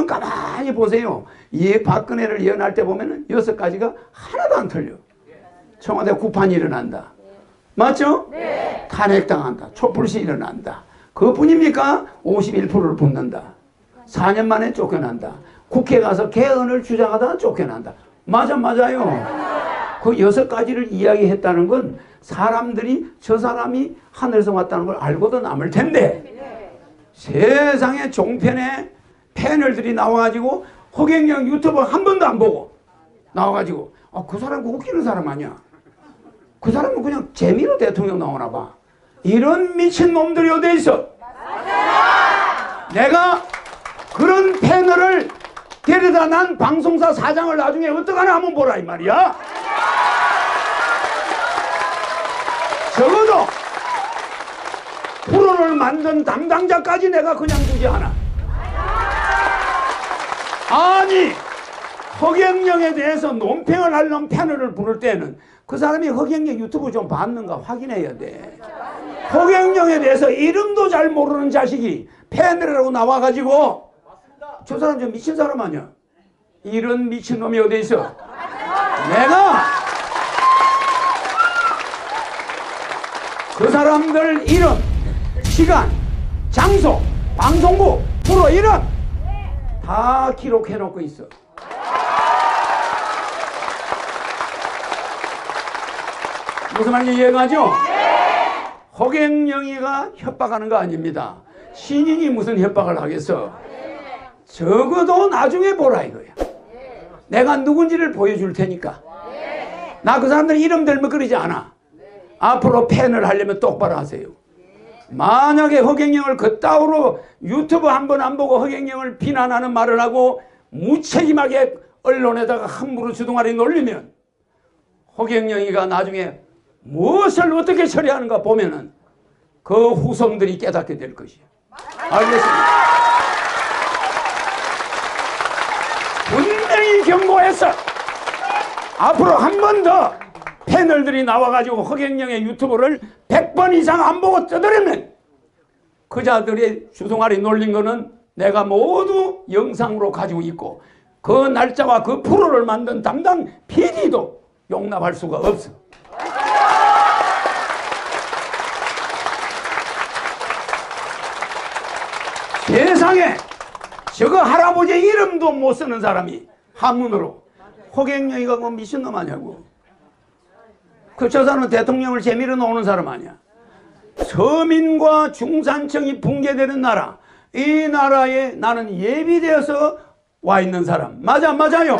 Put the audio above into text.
여러분 가만히 보세요. 이 박근혜를 예언할 때 보면은 여섯 가지가 하나도 안 틀려. 청와대 구판이 일어난다. 맞죠? 네. 탄핵당한다. 촛불시 일어난다. 그뿐입니까? 51%를 붙는다. 4년 만에 쫓겨난다. 국회 가서 개헌을 주장하다가 쫓겨난다. 맞아, 맞아요. 그 여섯 가지를 이야기했다는 건 사람들이 저 사람이 하늘에서 왔다는 걸 알고도 남을 텐데 세상에 종편에 패널들이 나와가지고 허경영 유튜버 한 번도 안 보고 나와가지고 아, 그 사람 그 웃기는 사람 아니야. 그 사람은 그냥 재미로 대통령 나오나 봐. 이런 미친 놈들이 어디 있어? 내가 그런 패널을 데려다 난 방송사 사장을 나중에 어떡하나 한번 보라 이 말이야. 적어도 프로를 만든 담당자까지 내가 그냥 두지 않아. 아니 허경영에 대해서 논평을 하려는 패널을 부를 때는 그 사람이 허경영 유튜브 좀 봤는가 확인해야 돼. 허경영에 대해서 이름도 잘 모르는 자식이 패널이라고 나와가지고 저 사람 좀 미친 사람 아니야? 이런 미친 놈이 어디 있어? 내가 그 사람들 이름, 시간, 장소, 방송국, 프로 이름 다 기록해 놓고 있어. 무슨 말인지 이해가죠? 허경영이가 협박하는 거 아닙니다. 신인이 무슨 협박을 하겠어? 적어도 나중에 보라 이거야. 내가 누군지를 보여줄 테니까. 나 그 사람들 이름 들면 그러지 않아. 앞으로 팬을 하려면 똑바로 하세요. 만약에 허경영을 그따위로 유튜브 한 번 안 보고 허경영을 비난하는 말을 하고 무책임하게 언론에다가 함부로 주둥아리 놀리면 허경영이가 나중에 무엇을 어떻게 처리하는가 보면은 그 후손들이 깨닫게 될 것이야. 알겠습니다. 분명히 경고했어. 앞으로 한 번 더 패널들이 나와가지고 허경영의 유튜브를 100번 이상 안 보고 떠들으면 그 자들의 주둥아리 놀린 거는 내가 모두 영상으로 가지고 있고 그 날짜와 그 프로를 만든 담당 PD도 용납할 수가 없어. 세상에 저거 할아버지 이름도 못 쓰는 사람이 한문으로 호갱영이가 뭐 미친놈 아냐고 그 저 사람은 대통령을 재미로 놓는 사람 아니야. 서민과 중산층이 붕괴되는 나라. 이 나라에 나는 예비되어서 와 있는 사람. 맞아 맞아요